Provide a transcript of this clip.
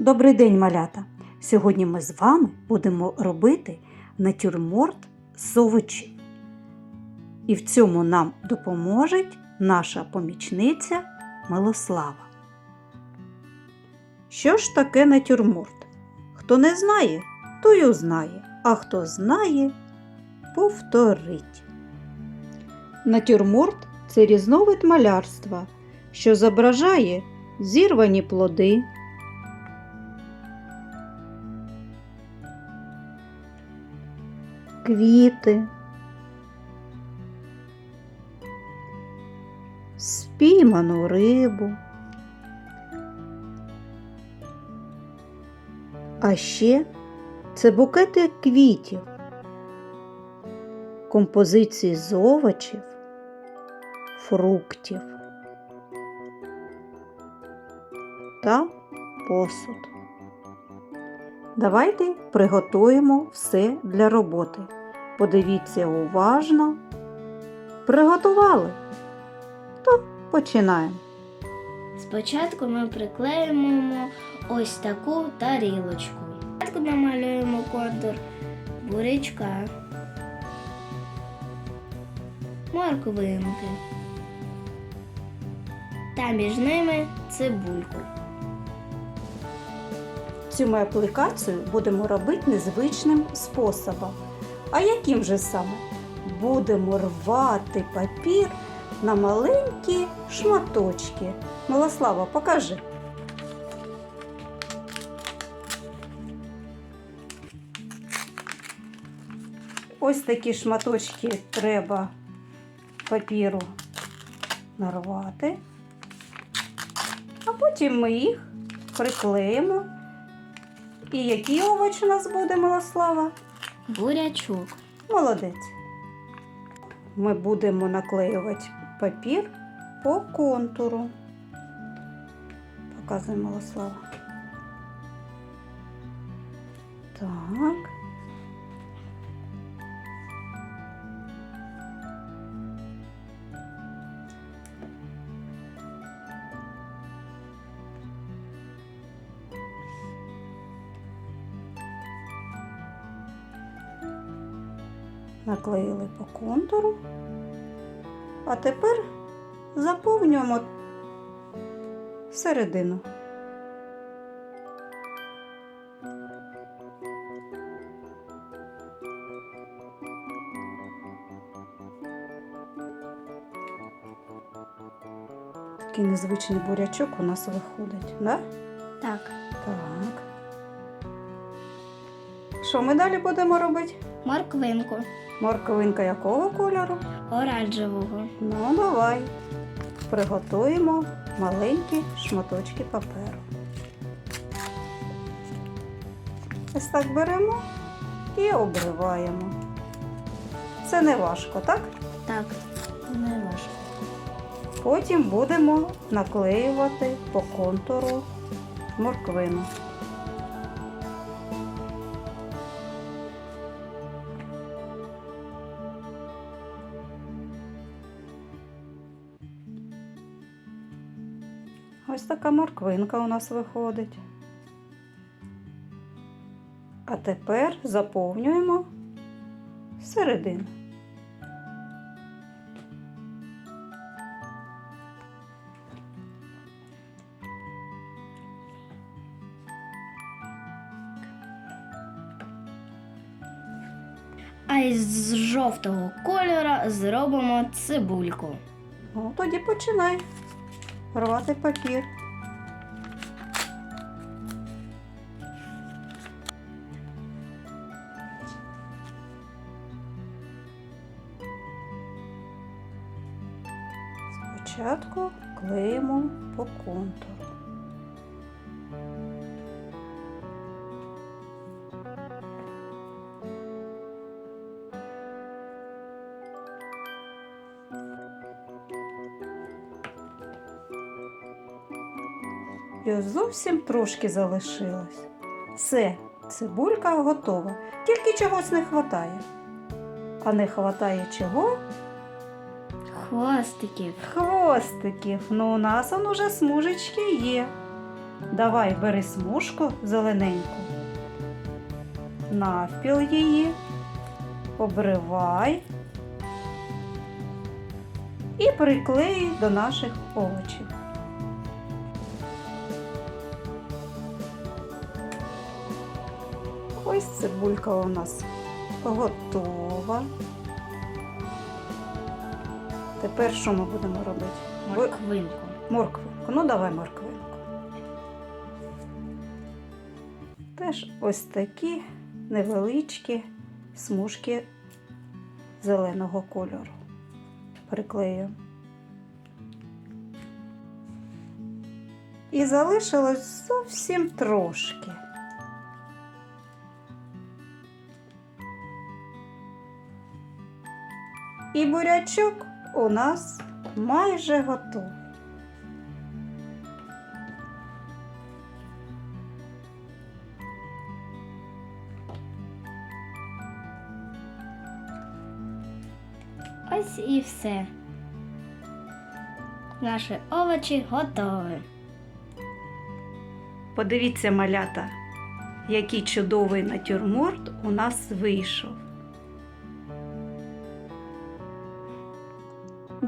Добрий день, малята! Сьогодні ми з вами будемо робити натюрморт з. І в цьому нам допоможе наша помічниця Милослава. Що ж таке натюрморт? Хто не знає, той узнає, а хто знає, повторить. Натюрморт це різновид малярства, що зображає зірвані плоди. Квіти, спійману рибу. А ще це букети квітів, композиції з овочів, фруктів та посуд. Давайте приготуємо все для роботи. Подивіться уважно. Приготували? То починаємо. Спочатку ми приклеїмо ось таку тарілочку. Спочатку намалюємо контур бурячка, морквинки та між ними цибульку. Цю ми аплікацію будемо робити незвичним способом. А яким же саме? Будемо рвати папір на маленькі шматочки. Милослава, покажи. Ось такі шматочки треба папіру нарвати, а потім ми їх приклеїмо. І який овоч у нас буде, Милослава? Бурячок. Молодець. Ми будемо наклеювати папір по контуру. Показує Милослава. Так. Наклеїли по контуру. А тепер заповнюємо середину. Такий незвичний бурячок у нас виходить, да? Так. Так. Що ми далі будемо робити? Морквинку Морковинка якого кольору? оранжевого. Ну, давай. Приготуємо маленькі шматочки паперу. Ось так беремо і обриваємо. Це не важко, так? Так, не важко. Потім будемо наклеювати по контуру морквину. Ось така морквинка у нас виходить. А тепер заповнюємо середину. А із жовтого кольора зробимо цибульку. Ну, тоді починай рвати папір. Спочатку клеїмо по контуру. І зовсім трошки залишилось. Все, цибулька готова. Тільки чогось не вистачає. А не вистачає чого? Хвостиків. Хвостиків. Ну, у нас он уже смужечки є. Давай бери смужку зелененьку, навпіл її, обривай і приклеюй до наших овочів. Ось цибулька у нас готова. Тепер що ми будемо робити? Морквинку. Морквинку. Ну, давай морквинку. Теж ось такі невеличкі смужки зеленого кольору. Приклеюємо. І залишилось зовсім трошки. І бурячок у нас майже готовий. Ось і все. Наші овочі готові. Подивіться, малята, який чудовий натюрморт у нас вийшов.